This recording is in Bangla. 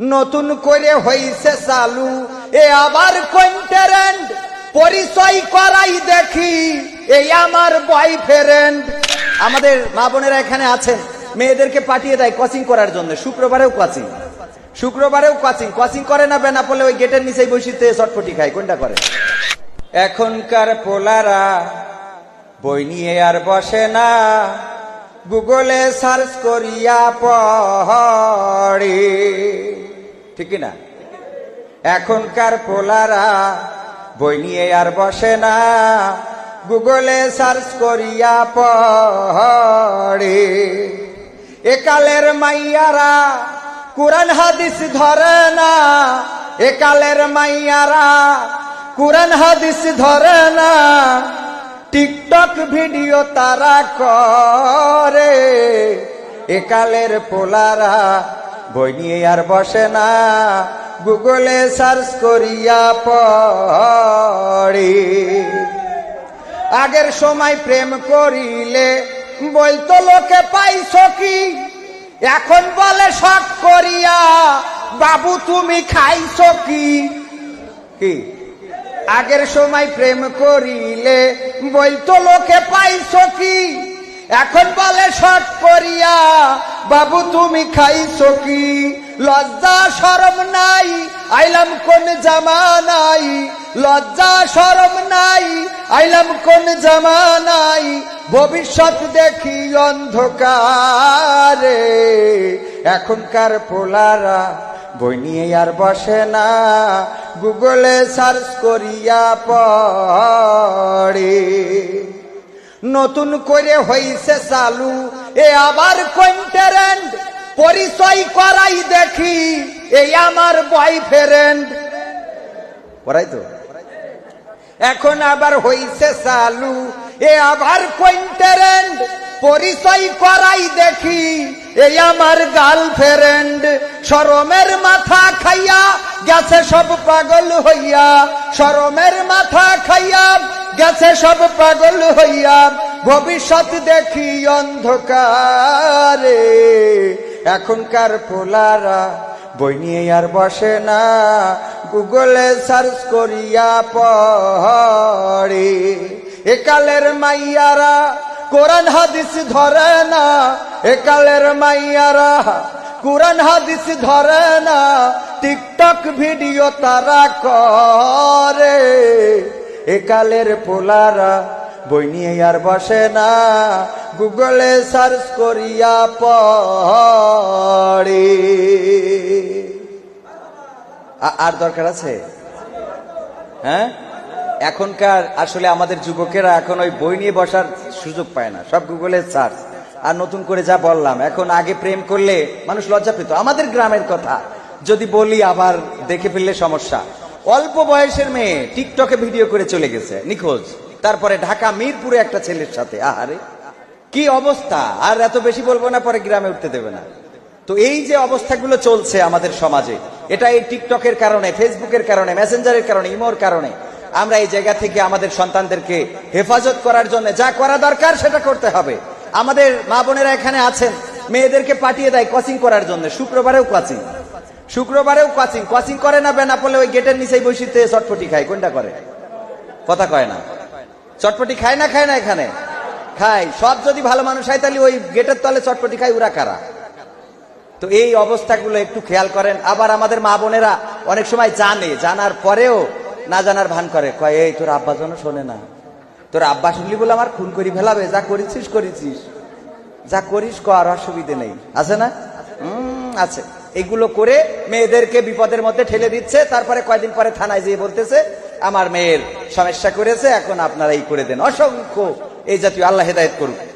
নতুন করে হইছে চালু। এ আবার কন্টেরেন্ট পরিচয় করাই দেখি। এই আমার বয়ফ্রেন্ড আমাদের মা বোনেরা এখানে আছেন। মেয়েদেরকে পাঠিয়ে দেয় কোচিং করার জন্য। শুক্রবারেও কোচিং শুক্রবারেও কোচিং কোচিং করে না বেনা পড়লে ওই গেটের নিচেই বসিতে চটপটি খায়। কোনটা করে? এখনকার পোলারা বই নিয়ে আর বসে না। গুগলে সার্চ করিয়া পড়ে। ঠিক না এখনকার পোলারা বই নিয়ে আর বসে না। গুগলে সার্চ করিয়া পড়ে। একালের মাইয়ারা কোরআন হাদিস ধরে না। একালের মাইয়ারা কোরআন হাদিস ধরে না। টিকটক ভিডিও তারা করে। একালের পোলারা বই নিয়ে আর বসে না। গুগলে সার্চ করিয়া পড়ে। আগের সময় প্রেম করিলে বলতো লোকে পাইছ কি? এখন বলে শখ করিয়া, বাবু, তুমি খাইছ কি? আগের সময় প্রেম করিলে বলতো, লোকে পাইছ কি? এখন বলে, শট করিয়া, বাবু, তুমি খাইছো কি? লজ্জা সরম নাই, আইলাম কোন জামা নাই লজ্জা সরম নাই, আইলাম কোন জামা নাই ভবিষ্যৎ দেখি অন্ধকারে, এখনকার পোলারা বই নিয়ে আর বসে না, গুগলে সার্চ করিয়া পড়ে। নতুন করে হইছে চালু, এ আবার কন্টেরেন্ট পরিচয় করাই দেখি, এই আমার বয়ফ্রেন্ড করাই তো? এখন আবার হইছে চালু, এ আবার কন্টেরেন্ট পরিচয় করাই দেখি, এই আমার গার্লফ্রেন্ড সরমের মাথা খাইয়া গেছে সব পাগল হইয়া। সরমের মাথা খাইয়া গেছে সব পাগল হইয়া। ভবিষ্যৎ দেখি অন্ধকারে, এখনকার পোলারা বই নিয়ে আর বসে না, গুগলে সার্চ করিয়া পড়ে। একালের মাইয়ারা কোরআন হাদিস ধরে না একালের মাইয়ারা। কোরআন হাদিস ধরে না, টিকটক ভিডিও তারা করে। একালের পোলারা বই নিয়ে আর বসে না, গুগলে সার্চ করিয়া পড়ে। আর দরকার আছে? হ্যাঁ? এখনকার আসলে আমাদের যুবকেরা এখন ওই বই নিয়ে বসার সুযোগ পায় না। সব গুগলে সার্চ আর নতুন করে যা বললাম, এখন আগে প্রেম করলে মানুষ লজ্জা পেত। আমাদের গ্রামের কথা। যদি বলি, আবার দেখে ফেললে সমস্যা। অল্প বয়সের মেয়ে টিকটকে ভিডিও করে চলে গেছে, নিখোঁজ। তারপরে ঢাকা মিরপুরে একটা ছেলের সাথে। আহারে, কি অবস্থা? আর এত বেশি বলব না, পরে গ্রামে উঠতে দেবে না। তো এই যে অবস্থাগুলো চলছে আমাদের সমাজে, এটা এই টিকটকের কারণে ফেসবুকের কারণে মেসেঞ্জারের কারণে, ইমোর কারণে আমরা এই জায়গা থেকে আমাদের সন্তানদেরকে হেফাজত করার জন্য যা করা দরকার সেটা করতে হবে। আমাদের মা বোনেরা এখানে আছেন, মেয়েদেরকে পাঠিয়ে দেয় কোচিং করার জন্য। শুক্রবারেও কোচিং। শুক্রবারেও কোচিং। কোচিং করে না, বেনা পড়লে ওই গেটের নিচেই বসিতে চটপটি খায়। কোনটা করে? কথা কয় না। চটপটি খায় না খায় না এখানে? খায়। সব যদি ভালো মানুষ হয়, তাহলে ওই গেটের তলে চটপটি খায়, ওরা কারা? তো এই অবস্থাগুলো একটু খেয়াল করেন। আবার আমাদের মা বোনেরা অনেক সময় জানে। জানার পরেও না জানার ভান করে, কয়, এই, তোর আব্বা যেন শোনে না। তোর আব্বা শুনলি বলে আমার খুন করি ফেলাবে, যা করেছিস করেছিস। যা করিস কর অসুবিধে নেই। আছে না? আছে। এগুলো করে মেয়েদেরকে বিপদের মধ্যে ঠেলে দিচ্ছে, তারপরে কয়দিন পরে থানায় যেয়ে বলতেছে, আমার মেয়ের সমস্যা করেছে, এখন আপনারা এই করে দেন। অসংখ্য। এই জাতীয় আল্লাহ হেদায়ত করুক।